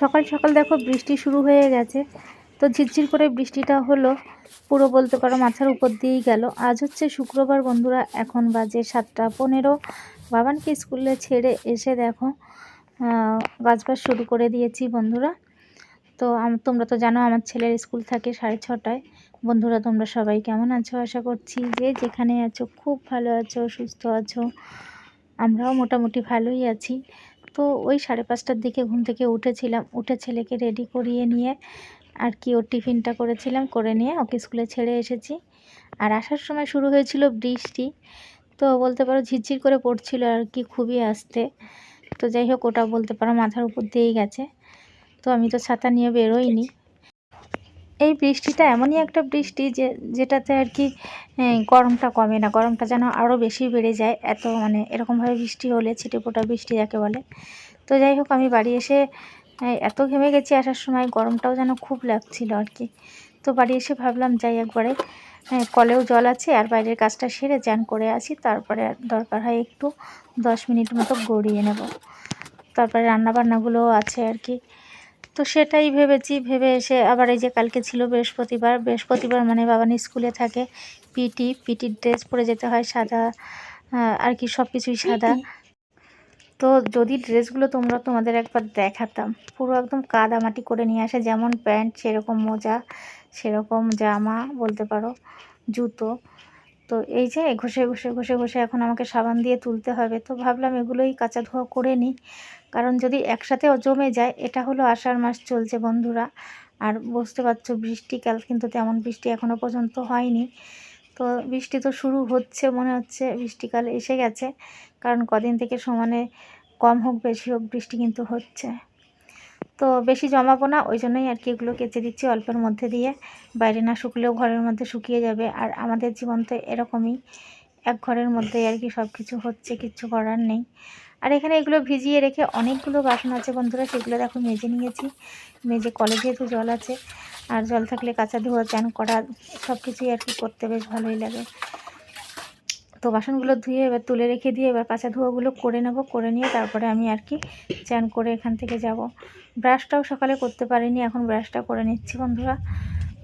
সকাল সকাল দেখো বৃষ্টি শুরু হয়ে গেছে। তো ঝিরঝির করে বৃষ্টিটা হলো, পুরো বলতে পারো মাথার উপর দিয়েই গেল। আজ হচ্ছে শুক্রবার বন্ধুরা, এখন বাজে সাতটা পনেরো। বাবানকে স্কুলে ছেড়ে এসে দেখো গাছবাস শুরু করে দিয়েছি বন্ধুরা। তো তোমরা তো জানো আমার ছেলের স্কুল থাকে সাড়ে ছটায়। বন্ধুরা, তোমরা সবাই কেমন আছো? আশা করছি যে যেখানে আছো, খুব ভালো আছো, সুস্থ আছো। আমরাও মোটামুটি ভালোই আছি। তো ওই সাড়ে পাঁচটার দিকে ঘুম থেকে উঠেছিলাম। উঠে ছেলেকে রেডি করিয়ে নিয়ে আর কি ওর টিফিনটা করেছিলাম, করে নিয়ে ওকে স্কুলে ছেড়ে এসেছি। আর আসার সময় শুরু হয়েছিল বৃষ্টি, তো বলতে পারো ঝিরঝির করে পড়ছিল আর কি খুবই আসতে। তো যাই হোক ওটা বলতে পারো মাথার উপর দিয়েই গেছে। তো আমি তো ছাতা নিয়ে বেরোইনি। এই বৃষ্টিটা এমনই একটা বৃষ্টি যে, যেটাতে আর কি গরমটা কমে না। গরমটা যেন আরও বেশি বেড়ে যায়। এত মানে এরকমভাবে বৃষ্টি হলে ছিটে ফোটা বৃষ্টি যাকে বলে। তো যাই হোক, আমি বাড়ি এসে এত ঘেমে গেছি আসার সময়, গরমটাও যেন খুব লাগছিল আর কি। তো বাড়ি এসে ভাবলাম, যাই একবারে কলেও জল আছে, আর বাইরের কাজটা সেরে চান করে আসি। তারপরে দরকার হয় একটু দশ মিনিট মতো গড়িয়ে নেব। তারপরে রান্নাবান্নাগুলোও আছে আর কি। তো সেটাই ভেবেছি ভেবে এসে আবার এই যে কালকে ছিল বৃহস্পতিবার বৃহস্পতিবার মানে বাবান স্কুলে থাকে পিটি পিটির ড্রেস পরে যেতে হয় সাদা আর কি সব কিছুই সাদা। তো যদি ড্রেসগুলো তোমরা তোমাদের একবার দেখাতাম পুরো একদম কাদামাটি করে নিয়ে আসে যেমন প্যান্ট সেরকম মোজা সেরকম জামা বলতে পারো জুতো। তো এই যে ঘষে ঘষে ঘষে ঘষে এখন আমাকে সাবান দিয়ে তুলতে হবে। তো ভাবলাম এগুলোই কাঁচা ধোয়া করে নিই। কারণ যদি একসাথে জমে যায়, এটা হলো আষাঢ় মাস চলছে বন্ধুরা। আর বুঝতে পারছ বৃষ্টিকাল কিন্তু তেমন বৃষ্টি এখনও পর্যন্ত হয়নি। তো বৃষ্টি তো শুরু হচ্ছে, মনে হচ্ছে বৃষ্টিকাল এসে গেছে। কারণ কদিন থেকে সমানে কম হোক, বেশি হোক, বৃষ্টি কিন্তু হচ্ছে। তো বেশি জমাবো না, ওই জন্যই আর কি এগুলো কেচে দিচ্ছি অল্পের মধ্যে দিয়ে। বাইরে না শুকলেও ঘরের মধ্যে শুকিয়ে যাবে। আর আমাদের জীবন তো এরকমই, এক ঘরের মধ্যে আর কি সব কিছু হচ্ছে, কিচ্ছু করার নেই। আর এখানে এগুলো ভিজিয়ে রেখে অনেকগুলো বাসন আছে বন্ধুরা, সেগুলো দেখো মেজে নিয়েছি। মেজে কলে যেহেতু জল আছে, আর জল থাকলে কাঁচা ধোয়া চান করা সব কিছুই আর কি করতে বেশ ভালোই লাগে। তো বাসনগুলো ধুয়ে এবার তুলে রেখে দিয়ে এবার কাঁচা ধোয়াগুলো করে নেব, করে নিয়ে তারপরে আমি আর কি চান করে এখান থেকে যাব। ব্রাশটাও সকালে করতে পারিনি, এখন ব্রাশটা করে নিচ্ছি বন্ধুরা।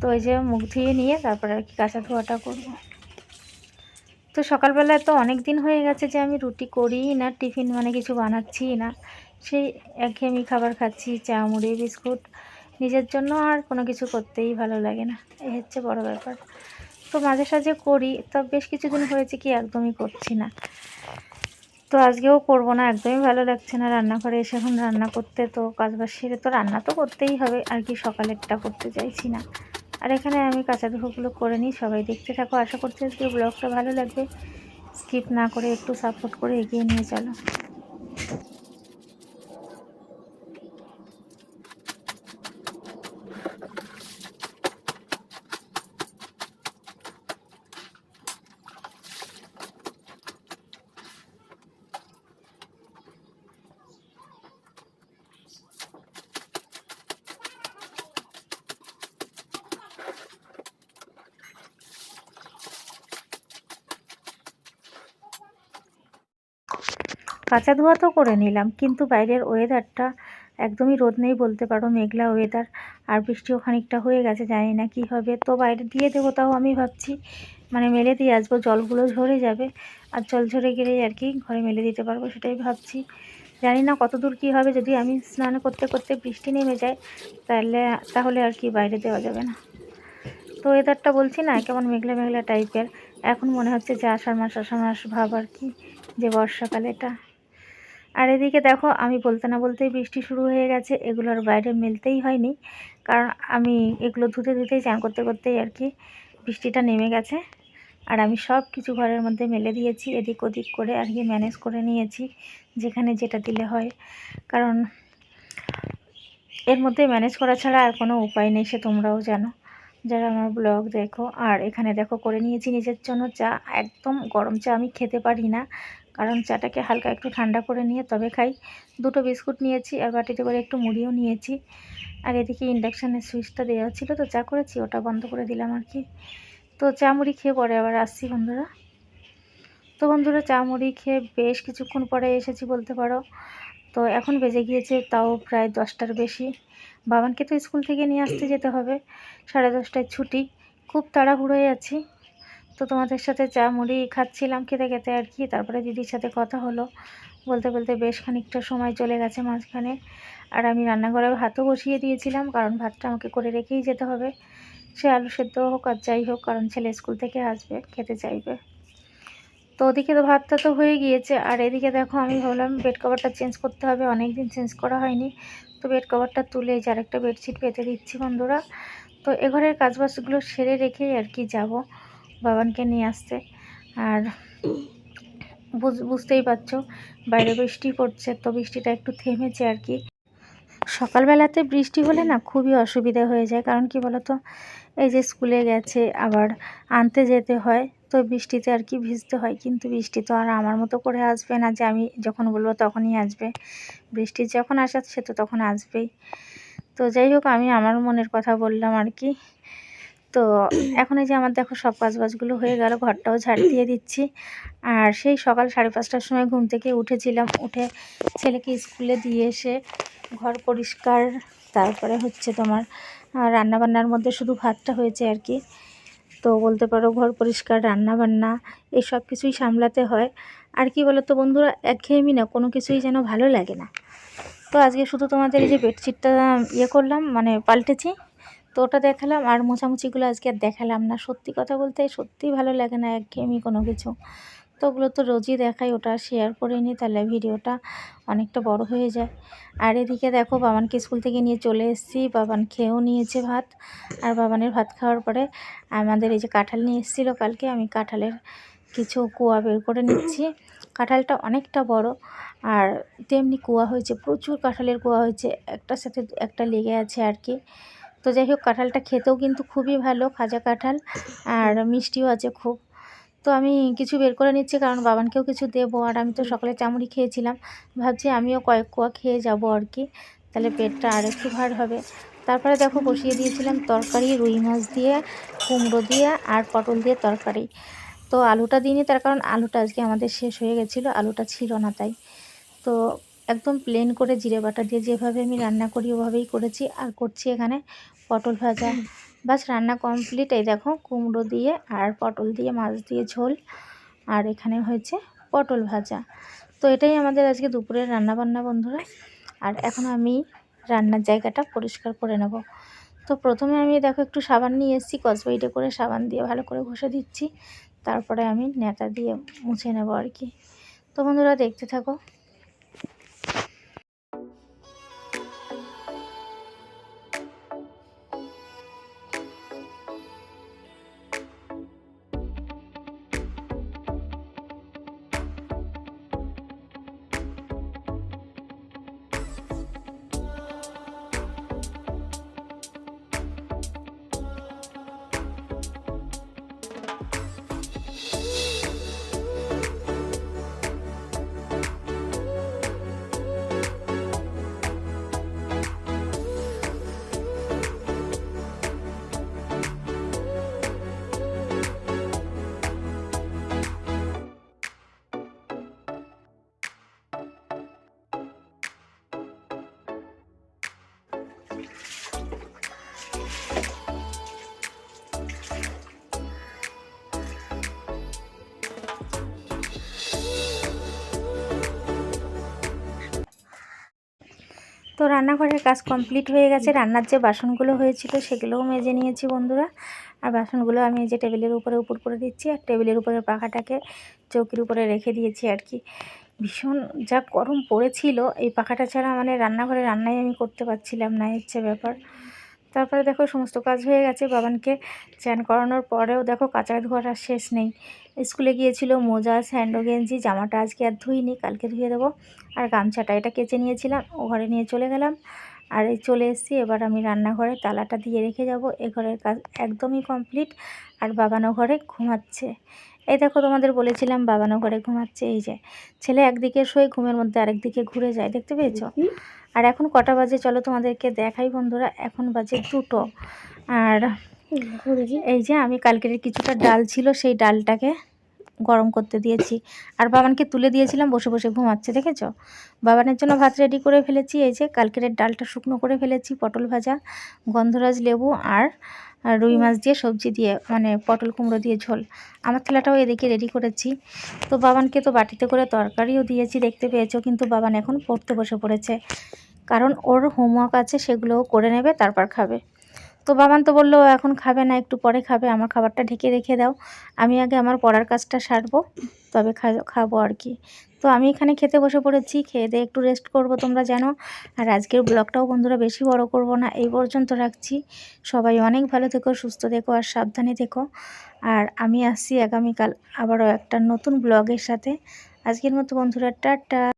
তো ওই যে মুখ ধুয়ে নিয়ে তারপরে আর কি কাঁচা ধোয়াটা করব। তো সকালবেলায় তো অনেক দিন হয়ে গেছে যে আমি রুটি করি না, টিফিন মানে কিছু বানাচ্ছি না। সেই একঘেয়েমি খাবার খাচ্ছি, চা, মুড়ি, বিস্কুট। নিজের জন্য আর কোনো কিছু করতেই ভালো লাগে না। এই হচ্ছে বড় ব্যাপার। তো মাঝে সাঝে করি, তা বেশ কিছুদিন হয়েছে কি একদমই করছি না। তো আজকেও করব না, একদমই ভালো লাগছে না রান্নাঘরে এসে এখন রান্না করতে, তো কাজবাজ সেরে তো রান্না তো করতেই হবে, আর কি সকালেরটা করতে চাইছি না। আর এখানে আমি কাঁচা ধোয়াগুলো করে নিই, সবাই দেখতে থাকো, আশা করছি আজকে ব্লগটা ভালো লাগবে। স্কিপ না করে একটু সাপোর্ট করে এগিয়ে নিয়ে চলো। কাঁচা ধোয়া তো করে নিলাম, কিন্তু বাইরের ওয়েদারটা একদমই রোদ নেই বলতে পারো, মেঘলা ওয়েদার আর বৃষ্টিও খানিকটা হয়ে গেছে, জানি না কি হবে। তো বাইরে দিয়ে দেবো তাও আমি ভাবছি মানে মেলে দিয়ে আসব, জলগুলো ঝরে যাবে, আর জল ঝরে গেলেই আর কি ঘরে মেলে দিতে পারব সেটাই ভাবছি। জানি না কত দূর কী হবে, যদি আমি স্নান করতে করতে বৃষ্টি নেমে যায়, তাহলে তাহলে আর কি বাইরে দেওয়া যাবে না। তো ওয়েদারটা বলছি না, কেমন মেঘলা মেঘলা টাইপের এখন মনে হচ্ছে যে আষাঢ় মাস আষাঢ় মাস ভাব আর কি, যে বর্ষাকাল এটা। আর এদিকে দেখো, আমি বলতে না বলতেই বৃষ্টি শুরু হয়ে গেছে। এগুলোর বাইরে মেলতেই হয়নি, কারণ আমি এগুলো ধুতে ধুতেই চান করতে করতেই আর কি বৃষ্টিটা নেমে গেছে। আর আমি সব কিছু ঘরের মধ্যে মেলে দিয়েছি, এদিক ওদিক করে আর কি ম্যানেজ করে নিয়েছি, যেখানে যেটা দিলে হয়। কারণ এর মধ্যে ম্যানেজ করা ছাড়া আর কোনো উপায় নেই, সে তোমরাও জানো। যারা আমার ব্লগ দেখো, আর এখানে দেখো, করে নিয়েছি নিজের জন্য চা। একদম গরম চা আমি খেতে পারি না। কারণ চাটাকে হালকা একটু ঠান্ডা করে নিয়ে তবে খাই। দুটো বিস্কুট নিয়েছি আর বাটিতে করে একটু মুড়িও নিয়েছি। আর এদিকে ইন্ডাকশানের সুইচটা দেওয়া ছিল তো চা করেছি, ওটা বন্ধ করে দিলাম আর কি। তো চা মুড়ি খেয়ে পরে আবার আসছি বন্ধুরা। তো বন্ধুরা, চা মুড়ি খেয়ে বেশ কিছুক্ষণ পরে এসেছি বলতে পারো। তো এখন বেজে গিয়েছে তাও প্রায় দশটার বেশি। বাবানকে তো স্কুল থেকে নিয়ে আসতে যেতে হবে। সাড়ে দশটায় ছুটি। খুব তাড়াহুড়োয় আছি। তো তোমাদের সাথে চা মুড়ি খাচ্ছিলাম খেতে খেতে আর কি, তারপরে দিদির সাথে কথা হলো। বলতে বলতে বেশ খানিকটা সময় চলে গেছে মাঝখানে। আর আমি রান্নাঘরে ভাতও বসিয়ে দিয়েছিলাম, কারণ ভাতটা আমাকে করে রেখেই যেতে হবে। সে আলু সেদ্ধ হোক আর যাই হোক, কারণ ছেলে স্কুল থেকে আসবে, খেতে চাইবে। তো ওদিকে তো ভাতটা তো হয়ে গিয়েছে, আর এদিকে দেখো আমি ভাবলাম বেড কভারটা চেঞ্জ করতে হবে অনেক দিন চেঞ্জ করা হয়নি। তো বেড কভারটা তুলে যে আরেকটা বেডশিট পেতে দিচ্ছি বন্ধুরা। তো এ ঘরের কাজবাজগুলো সেরে রেখেই আর কি যাব। বাবানকে নিয়ে আসতে আর বুঝ- বুঝতেই পারছ, বাইরে বৃষ্টি পড়ছে, তো বৃষ্টিটা একটু থেমেছে আর কি। সকালবেলাতে বৃষ্টি হলে না খুবই অসুবিধা হয়ে যায়, কারণ কি বলতো, এই যে স্কুলে গেছে, আবার আনতে যেতে হয়, তো বৃষ্টিতে আর কি ভিজতে হয়, কিন্তু বৃষ্টি তো আর আমার মতো করে আসবে না যে আমি যখন বলব তখনই আসবে। বৃষ্টি যখন আসার সে তো তখন আসবেই। তো যাই হোক, আমি আমার মনের কথা বললাম আর কি। তো এখন এই যে আমার দেখো সব কাজবাজগুলো হয়ে গেল ঘরটাও ঝাড় দিয়ে দিচ্ছি। আর সেই সকাল সাড়ে পাঁচটার সময় ঘুম থেকে উঠেছিলাম উঠে ছেলেকে স্কুলে দিয়ে এসে ঘর পরিষ্কার তারপরে হচ্ছে তোমার আহ, রান্নাবান্নার মধ্যে শুধু ভাতটা হয়েছে আর কি। তো বলতে পারো ঘর পরিষ্কার রান্না বান্না এই সব কিছুই সামলাতে হয়। আর কি বলো তো বন্ধুরা একঘেয়েমি না কোনো কিছুই যেন ভালো লাগে না। তো আজকে শুধু তোমাদের এই যে বেডশিটটা ইয়ে করলাম মানে পাল্টেছি। তো ওটা দেখালাম। আর মোছামুছিগুলো আজকে আর দেখালাম না। সত্যি কথা বলতে সত্যিই ভালো লাগে না একঘেয়েমি কোনো কিছু। তো ওগুলো তো রোজই দেখাই, ওটা শেয়ার করে নিই তাহলে ভিডিওটা অনেকটা বড় হয়ে যায়। আর এদিকে দেখো, বাবানকে স্কুল থেকে নিয়ে চলে এসেছি। বাবান খেয়েও নিয়েছে ভাত। আর বাবানের ভাত খাওয়ার পরে আমাদের এই যে কাঁঠাল নিয়ে এসেছিল কালকে, আমি কাঁঠালের কিছু কুয়া বের করে নিচ্ছি। কাঁঠালটা অনেকটা বড়। আর তেমনি কুয়া হয়েছে, প্রচুর কাঁঠালের কুয়া হয়েছে। একটার সাথে একটা লেগে আছে আর কি। তো যাই হোক, কাঁঠালটা খেতেও কিন্তু খুবই ভালো খাজা কাঁঠাল, আর মিষ্টিও আছে খুব। তো আমি কিছু বের করে নিচ্ছি, কারণ বাবানকেও কিছু দেবো, আর আমি তো সকালে চামড়ি খেয়েছিলাম। ভাবছি আমিও কয়েক কোয়া খেয়ে যাব আর কি, তাহলে পেটটা আর একটু ভার হবে। তারপরে দেখো, বসিয়ে দিয়েছিলাম তরকারি, রুই মাছ দিয়ে, কুমড়ো দিয়ে, আর পটল দিয়ে তরকারি। তো আলুটা দিইনি, তার কারণ আলুটা আজকে আমাদের শেষ হয়ে গেছিল, আলুটা ছিল না তাই। তো একদম প্লেন করে জিরে বাটা দিয়ে যেভাবে আমি রান্না করি ওভাবেই করেছি। আর করছি এখানে পটল ভাজা। বাস রান্না কমপ্লিট এই দেখো, কুমড়ো দিয়ে আর পটল দিয়ে, মাছ দিয়ে ঝোল। আর এখানে হয়েছে পটল ভাজা। তো এটাই আমাদের আজকে দুপুরের রান্না বান্না বন্ধুরা। আর এখন আমি রান্নার জায়গাটা পরিষ্কার করে নেব। তো প্রথমে আমি দেখো একটু সাবান নিয়ে এসেছি, কসবাইটে করে সাবান দিয়ে ভালো করে ঘষে দিচ্ছি। তারপরে আমি নেতা দিয়ে মুছে নেব আর কি। তো বন্ধুরা, দেখতে থাকো। তো রান্নাঘরের কাজ কমপ্লিট হয়ে গেছে। রান্নার যে বাসনগুলো হয়েছিল সেগুলোও মেজে নিয়েছি বন্ধুরা। আর বাসনগুলো আমি যে টেবিলের উপরে উপর করে দিচ্ছি, আর টেবিলের উপরে পাখাটাকে চৌকির উপরে রেখে দিয়েছি আর কি। ভীষণ যা গরম পড়েছিল, এই পাখাটা ছাড়া মানে রান্নাঘরে রান্নাই আমি করতে পারছিলাম না, এই হচ্ছে ব্যাপার। তারপরে দেখো সমস্ত কাজ হয়ে গেছে, বাবানকে চান করানোর পরেও দেখো কাঁচা ধোয়ার আর শেষ নেই। স্কুলে গিয়েছিল মোজা, স্যান্ডো, গেঞ্জি, জামাটা আজকে আর ধুইনি, কালকে ধুয়ে দেবো। আর গামছাটা এটা কেচে নিয়েছিলাম, ও ঘরে নিয়ে চলে গেলাম। আর এই চলে এসেছি, এবার আমি রান্নাঘরে তালাটা দিয়ে রেখে যাব, এ ঘরের কাজ একদমই কমপ্লিট। আর বাবানো ঘরে ঘুমাচ্ছে। এই দেখো তোমাদের বলেছিলাম বাবানো ঘরে ঘুমাচ্ছে এই যে ছেলে একদিকে শোয় ঘুমের মধ্যে আরেকদিকে ঘুরে যায় দেখতে পেয়েছ? আর এখন কটা বাজে চলো তোমাদেরকে দেখাই বন্ধুরা এখন বাজে দুটো। আর এই যে আমি কালকের কিছুটা ডাল ছিল সেই ডালটাকে গরম করতে দিয়েছি। আর বাবানকে তুলে দিয়েছিলাম বসে বসে ঘুমাচ্ছে দেখেছ? বাবানের জন্য ভাত রেডি করে ফেলেছি এই যে কালকের ডালটা শুকনো করে ফেলেছি পটল ভাজা গন্ধরাজ লেবু আর আর রুই মাছ দিয়ে সবজি দিয়ে মানে পটল কুমড়ো দিয়ে ঝোল। আমার থালাটাও এদিকে রেডি করেছি। তো বাবানকে তো বাটিতে করে তরকারিও দিয়েছি দেখতে পেয়েছ কিন্তু বাবান এখন পড়তে বসে পড়েছে। কারণ ওর হোমওয়ার্ক আছে সেগুলোও করে নেবে তারপর খাবে। তো বাবান তো বলল, এখন খাবে না, একটু পরে খাবে, আমার খাবারটা ঢেকে রেখে দাও। আমি আগে আমার পড়ার কাজটা সারবো, তবে খাব আর কি। তো আমি এখানে খেতে বসে পড়েছি, খেয়ে দিয়ে একটু রেস্ট করব তোমরা জানো। আর আজকের ব্লগটাও বন্ধুরা বেশি বড় করব না, এই পর্যন্ত রাখছি। সবাই অনেক ভালো থেকো, সুস্থ থেকো আর সাবধানে থেকো। আর আমি আসছি আগামীকাল আবারও একটা নতুন ব্লগের সাথে। আজকের মতো বন্ধুরা, টাটা।